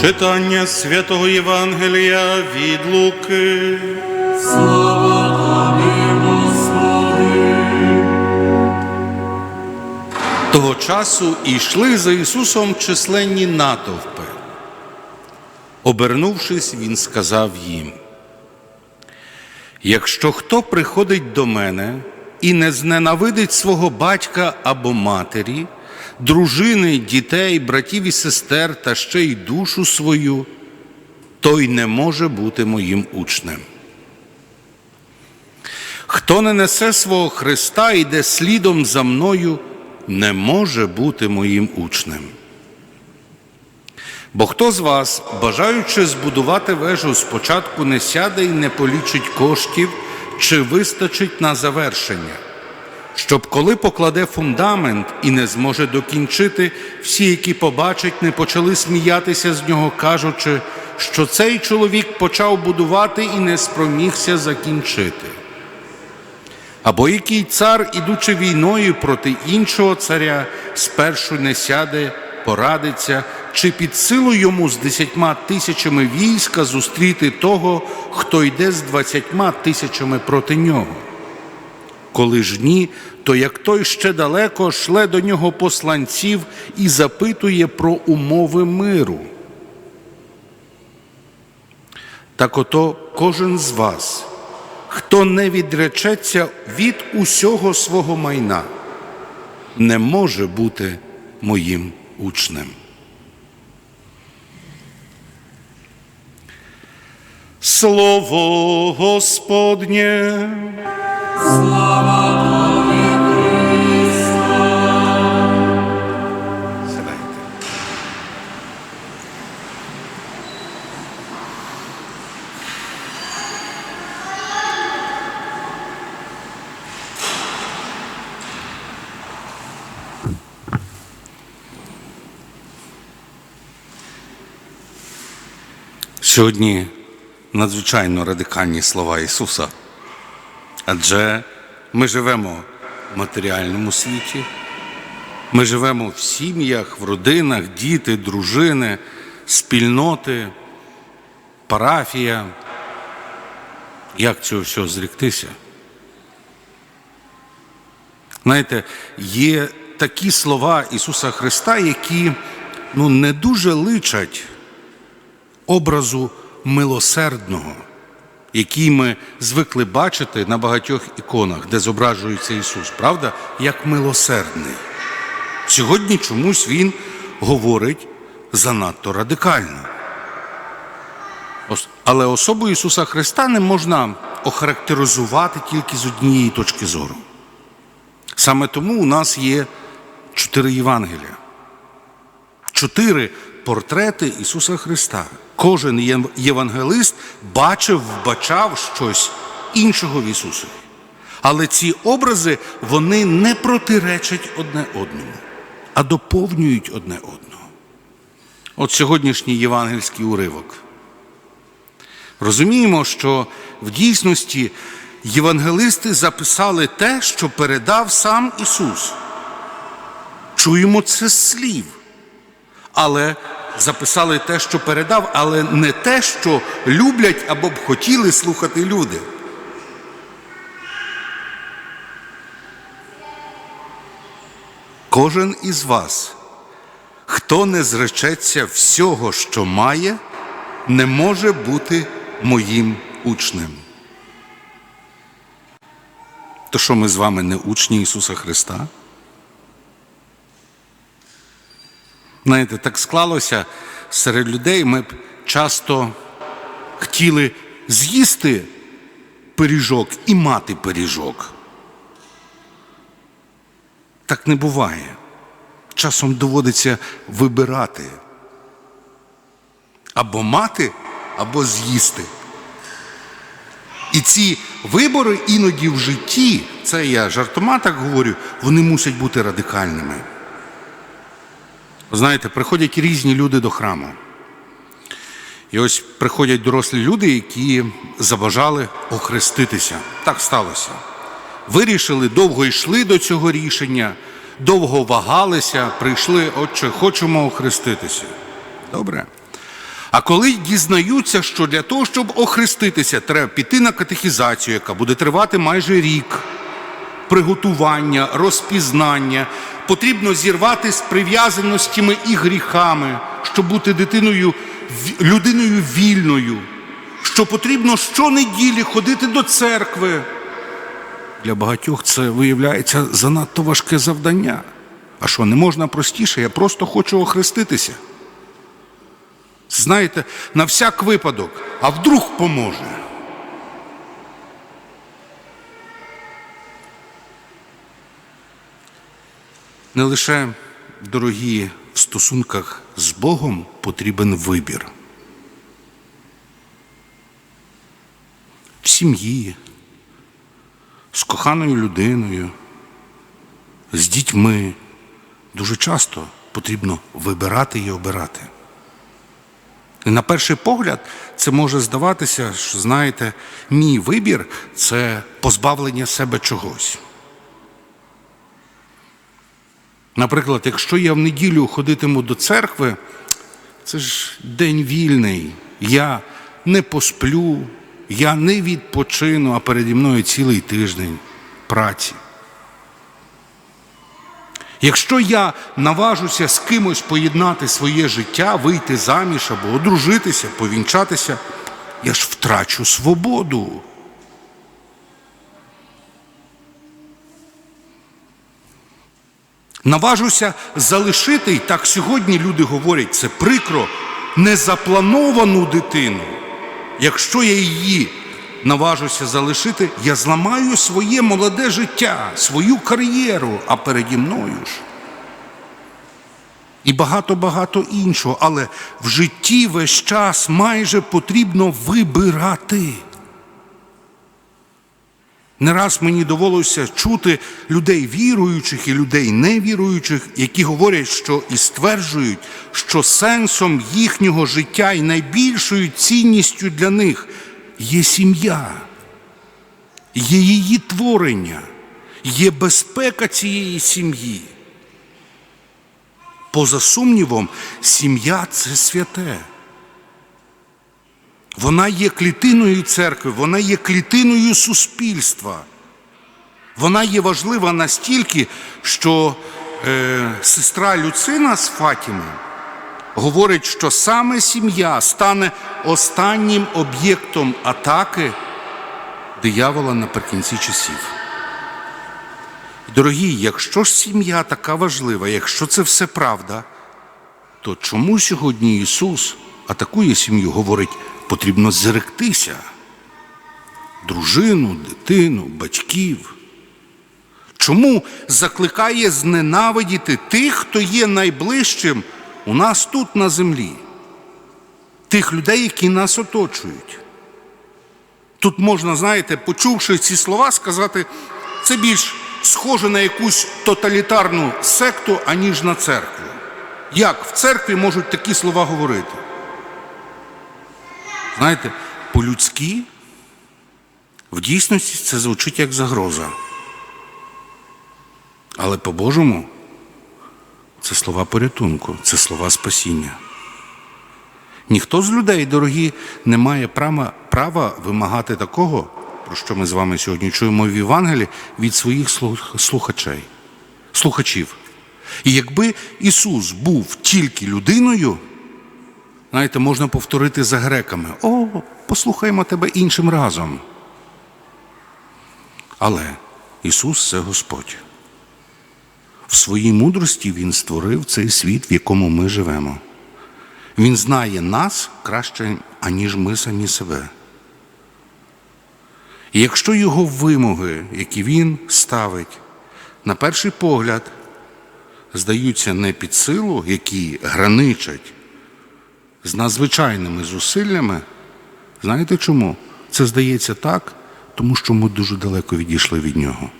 Читання святого Євангелія від Луки. Того часу йшли за Ісусом численні натовпи. Обернувшись, Він сказав їм: Якщо хто приходить до мене і не зненавидить свого батька або матері, дружини, дітей, братів і сестер та ще й душу свою, той не може бути моїм учнем. Хто не несе свого Христа йде слідом за мною, не може бути моїм учнем. Бо хто з вас, бажаючи збудувати вежу, спочатку не сяде і не полічить коштів, чи вистачить на завершення, щоб коли покладе фундамент і не зможе докінчити, всі, які побачать, не почали сміятися з нього, кажучи, що цей чоловік почав будувати і не спромігся закінчити. Або який цар, ідучи війною проти іншого царя, спершу не сяде, порадиться, чи під силу йому з десятьма тисячами війська зустріти того, хто йде з двадцятьма тисячами проти нього. Коли ж ні, то як той ще далеко шле до нього посланців і запитує про умови миру. Так ото кожен з вас, хто не відречеться від усього свого майна, не може бути моїм учнем. Слово Господнє. Сьогодні надзвичайно радикальні слова Ісуса. Адже ми живемо в матеріальному світі, ми живемо в сім'ях, в родинах, діти, дружини, спільноти, парафія. Як цього всього зріктися? Знаєте, є такі слова Ісуса Христа, які ну, не дуже личать образу милосердного, який ми звикли бачити на багатьох іконах, де зображується Ісус, правда, як милосердний. Сьогодні чомусь Він говорить занадто радикально. Але особу Ісуса Христа не можна охарактеризувати тільки з однієї точки зору. Саме тому у нас є чотири Євангелія чотири портрети Ісуса Христа. Кожен євангелист бачив, вбачав щось іншого в Ісусі. Але ці образи вони не протиречать одне одному, а доповнюють одне одного. От сьогоднішній євангельський уривок. Розуміємо, що в дійсності євангелисти записали те, що передав сам Ісус. Чуємо це слів але записали те, що передав, але не те, що люблять або б хотіли слухати люди. Кожен із вас, хто не зречеться всього, що має, не може бути моїм учнем. То що ми з вами не учні Ісуса Христа? Знаєте, так склалося серед людей, ми б часто хотіли з'їсти пиріжок і мати пиріжок. Так не буває. Часом доводиться вибирати або мати, або з'їсти. І ці вибори іноді в житті, це я жартома так говорю, вони мусять бути радикальними. Знаєте, приходять різні люди до храму. І ось приходять дорослі люди, які забажали охреститися. Так сталося. Вирішили, довго йшли до цього рішення, довго вагалися, прийшли, отче, хочемо охреститися. Добре. А коли дізнаються, що для того, щоб охреститися, треба піти на катехізацію, яка буде тривати майже рік, приготування, розпізнання, потрібно зірвати з прив'язаностями і гріхами, щоб бути дитиною, людиною вільною, що потрібно щонеділі ходити до церкви. Для багатьох це виявляється занадто важке завдання. А що, не можна простіше? Я просто хочу охреститися. Знаєте, на всяк випадок, а вдруг поможе. Не лише, дорогі, в стосунках з Богом потрібен вибір. В сім'ї, з коханою людиною, з дітьми дуже часто потрібно вибирати і обирати. І на перший погляд це може здаватися, що знаєте, мій вибір це позбавлення себе чогось. Наприклад, якщо я в неділю ходитиму до церкви, це ж день вільний, я не посплю, я не відпочину, а переді мною цілий тиждень праці. Якщо я наважуся з кимось поєднати своє життя, вийти заміж або одружитися, повінчатися, я ж втрачу свободу. Наважуся залишити, і так сьогодні люди говорять, це прикро, незаплановану дитину. Якщо я її наважуся залишити, я зламаю своє молоде життя, свою кар'єру, а переді мною ж. І багато-багато іншого, але в житті весь час майже потрібно вибирати. Не раз мені довелося чути людей віруючих і людей невіруючих, які говорять, що і стверджують, що сенсом їхнього життя і найбільшою цінністю для них є сім'я, є її творення, є безпека цієї сім'ї. Поза сумнівом, сім'я це святе. Вона є клітиною церкви, вона є клітиною суспільства. Вона є важлива настільки, що е, сестра Люцина з Фатіми говорить, що саме сім'я стане останнім об'єктом атаки диявола наприкінці часів. Дорогі, якщо ж сім'я така важлива, якщо це все правда, то чому сьогодні Ісус атакує сім'ю, говорить, потрібно зректися дружину, дитину, батьків? Чому закликає зненавидіти тих, хто є найближчим у нас тут на землі, тих людей, які нас оточують? Тут можна, знаєте, почувши ці слова, сказати, це більш схоже на якусь тоталітарну секту, аніж на церкву. Як в церкві можуть такі слова говорити? Знаєте, по-людськи в дійсності це звучить як загроза. Але по-божому це слова порятунку, це слова спасіння. Ніхто з людей, дорогі, не має права, права вимагати такого, про що ми з вами сьогодні чуємо в Євангелії, від своїх слухачей, слухачів. І якби Ісус був тільки людиною, знаєте, можна повторити за греками: О, послухаймо тебе іншим разом. Але Ісус це Господь. В своїй мудрості Він створив цей світ, в якому ми живемо. Він знає нас краще, аніж ми самі себе. І якщо його вимоги, які він ставить, на перший погляд, здаються не під силу, які граничать з надзвичайними зусиллями, знаєте чому? Це здається так, тому що ми дуже далеко відійшли від нього.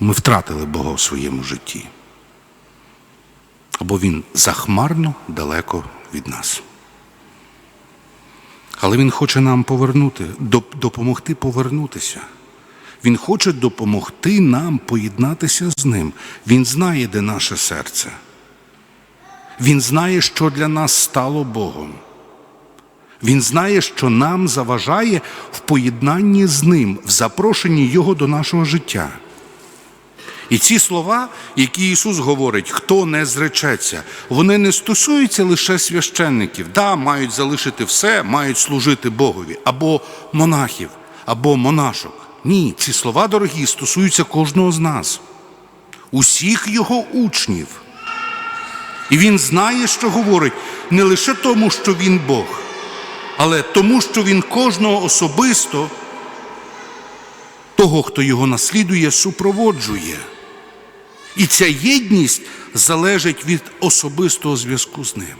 Ми втратили Бога в своєму житті. Або Він захмарно далеко від нас. Але Він хоче нам повернути, допомогти повернутися. Він хоче допомогти нам поєднатися з ним. Він знає, де наше серце. Він знає, що для нас стало Богом. Він знає, що нам заважає в поєднанні з ним, в запрошенні Його до нашого життя. І ці слова, які Ісус говорить, хто не зречеться, вони не стосуються лише священників, да, мають залишити все, мають служити Богові, або монахів, або монашок. Ні, ці слова, дорогі, стосуються кожного з нас, усіх його учнів. І він знає, що говорить не лише тому, що він Бог, але тому, що він кожного особисто, того, хто його наслідує, супроводжує. І ця єдність залежить від особистого зв'язку з ним.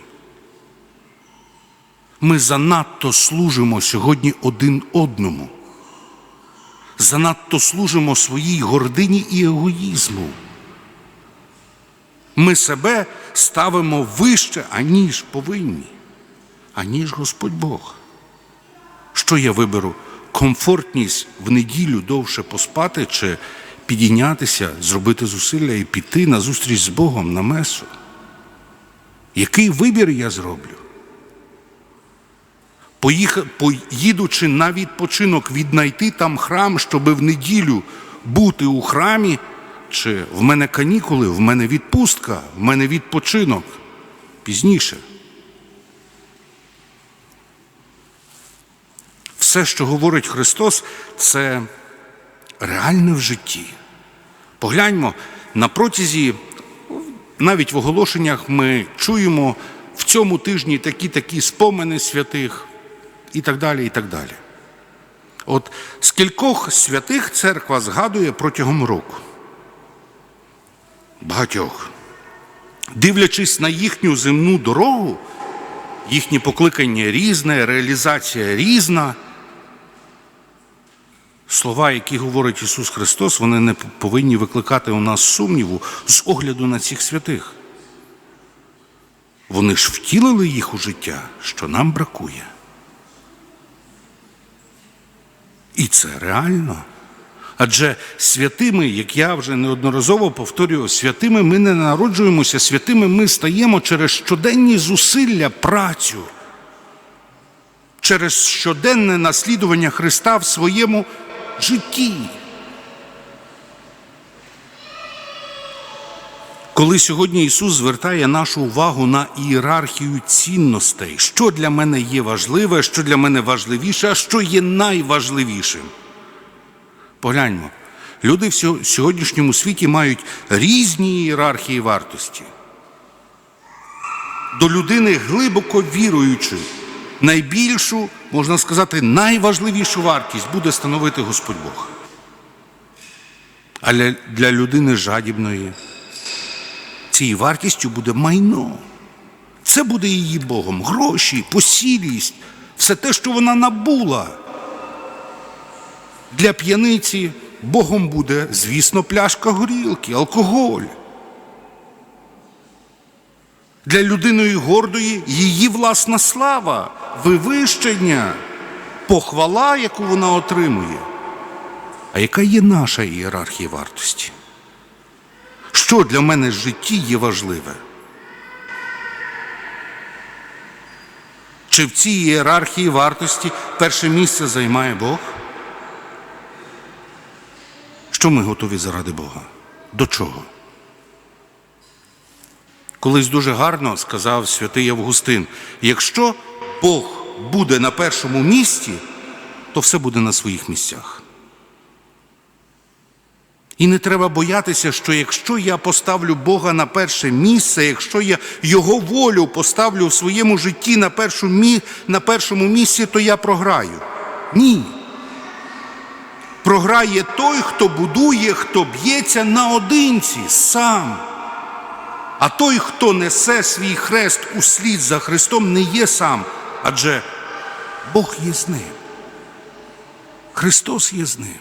Ми занадто служимо сьогодні один одному. Занадто служимо своїй гордині і егоїзму. Ми себе ставимо вище, аніж повинні, аніж Господь Бог. Що я виберу? Комфортність в неділю довше поспати чи підійнятися, зробити зусилля і піти на зустріч з Богом на месу? Який вибір я зроблю? Поїдучи на відпочинок, віднайти там храм, щоб в неділю бути у храмі, чи в мене канікули, в мене відпустка, в мене відпочинок пізніше. Все, що говорить Христос, це реальне в житті. Погляньмо, на протязі, навіть в оголошеннях ми чуємо в цьому тижні такі-такі спомини святих і так далі, і так далі. От скількох святих церква згадує протягом року? Багатьох. Дивлячись на їхню земну дорогу, їхнє покликання різне, реалізація різна. Слова, які говорить Ісус Христос, вони не повинні викликати у нас сумніву з огляду на цих святих. Вони ж втілили їх у життя, що нам бракує. І це реально. Адже святими, як я вже неодноразово повторював, святими ми не народжуємося, святими ми стаємо через щоденні зусилля, працю, через щоденне наслідування Христа в своєму житті. Коли сьогодні Ісус звертає нашу увагу на ієрархію цінностей, що для мене є важливе, що для мене важливіше, а що є найважливішим. Погляньмо, люди в сьогоднішньому світі мають різні ієрархії вартості. До людини глибоко віруючи, найбільшу, можна сказати, найважливішу вартість буде становити Господь Бог. Але для людини жадібної цією вартістю буде майно. Це буде її Богом. Гроші, посілість, все те, що вона набула. Для п'яниці Богом буде, звісно, пляшка горілки, алкоголь. Для людини гордої її власна слава, вивищення, похвала, яку вона отримує. А яка є наша ієрархія вартості? Що для мене в житті є важливе? Чи в цій ієрархії вартості перше місце займає Бог? Що ми готові заради Бога? До чого? Колись дуже гарно сказав святий Августин: якщо Бог буде на першому місці, то все буде на своїх місцях. І не треба боятися, що якщо я поставлю Бога на перше місце, якщо я Його волю поставлю в своєму житті на, першому місці, то я програю. Ні. Програє той, хто будує, хто б'ється наодинці сам. А той, хто несе свій хрест услід за Христом, не є сам, адже Бог є з ним. Христос є з ним.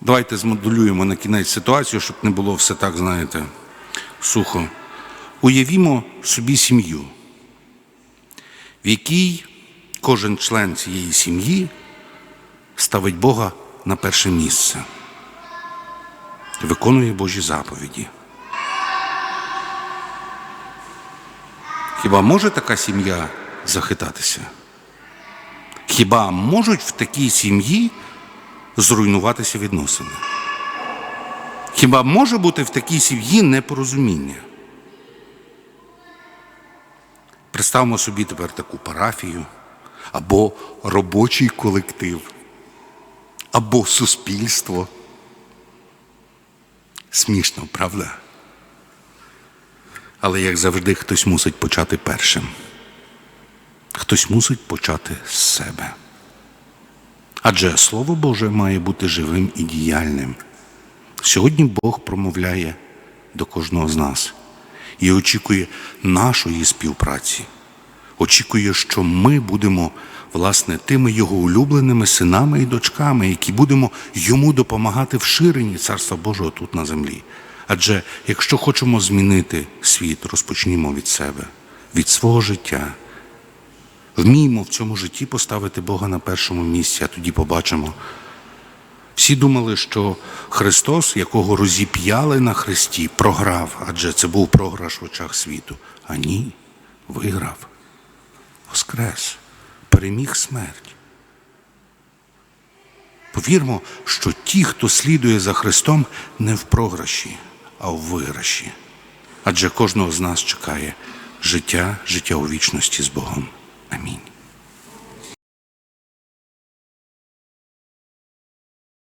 Давайте змоделюємо на кінець ситуацію, щоб не було все так, знаєте, сухо. Уявімо собі сім'ю, в якій кожен член цієї сім'ї ставить Бога на перше місце. виконує Божі заповіді. Хіба може така сім'я захитатися? Хіба можуть в такій сім'ї зруйнуватися відносини? Хіба може бути в такій сім'ї непорозуміння? Представимо собі тепер таку парафію або робочий колектив, або суспільство. Смішно, правда? Але як завжди, хтось мусить почати першим. Хтось мусить почати з себе. Адже Слово Боже має бути живим і діяльним. Сьогодні Бог промовляє до кожного з нас і очікує нашої співпраці. Очікує, що ми будемо, власне, тими його улюбленими синами і дочками, які будемо йому допомагати в ширенні Царства Божого тут на землі. Адже якщо хочемо змінити світ, розпочнімо від себе, від свого життя. Вміємо в цьому житті поставити Бога на першому місці, а тоді побачимо. Всі думали, що Христос, якого розіп'яли на хресті, програв, адже це був програш в очах світу. А ні, виграв, воскрес, переміг смерть. Повірмо, що ті, хто слідує за Христом, не в програші, а в виграші. Адже кожного з нас чекає життя, життя у вічності з Богом. Амінь.